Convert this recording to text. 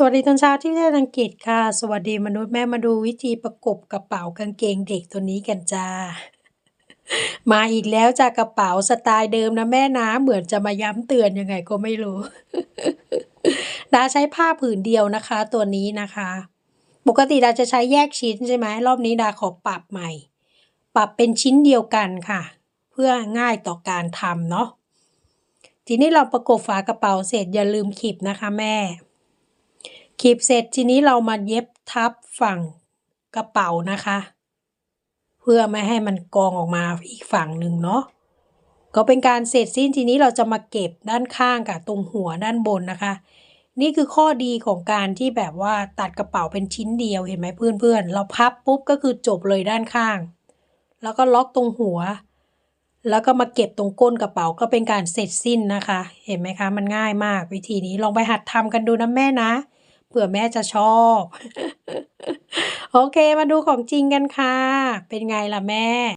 สวัสดีตอนเช้าที่ประเทศอังกฤษค่ะ สวัสดีมนุษย์แม่มาดูวิธีประกบกระเป๋ากางเกงเด็กตัวนี้กันจ้า มาอีกแล้วจ้ะกระเป๋าสไตล์เดิมนะแม่นะเหมือนจะมาย้ำเตือนยังไงก็ไม่รู้ดาใช้ผ้าผืนเดียวนะคะ ตัวนี้นะคะ ปกติดาจะใช้แยกชิ้นใช่ไหมรอบนี้ดาขอปรับใหม่ ปรับเป็นชิ้นเดียวกันค่ะ เพื่อง่ายต่อการทำเนาะทีนี้เราประกบฝากระเป๋าเสร็จอย่าลืมขีบนะคะ แม่ ขีบเสร็จทีนี้เรามาเย็บทับฝั่งกระเป๋านะคะ เพื่อไม่ให้มันกองออกมาอีกฝั่งหนึ่งเนาะก็เป็นการเสร็จสิ้นทีนี้เราจะมาเก็บด้านข้างกับตรงหัวด้านบนนะคะ นี่คือข้อดีของการที่แบบว่าตัดกระเป๋าเป็นชิ้นเดียวเห็นไหมเพื่อนๆ เราพับปุ๊บก็คือจบเลยด้านข้าง แล้วก็ล็อกตรงหัว แล้วก็มาเก็บตรงก้นกระเป๋าก็เป็นการเสร็จสิ้นนะคะ เห็นไหมคะ มันง่ายมากวิธีนี้ลองไปหัดทำกันดูนะแม่นะ เผื่อแม่จะชอบ โอเคมาดูของจริงกันค่ะ เป็นไงล่ะแม่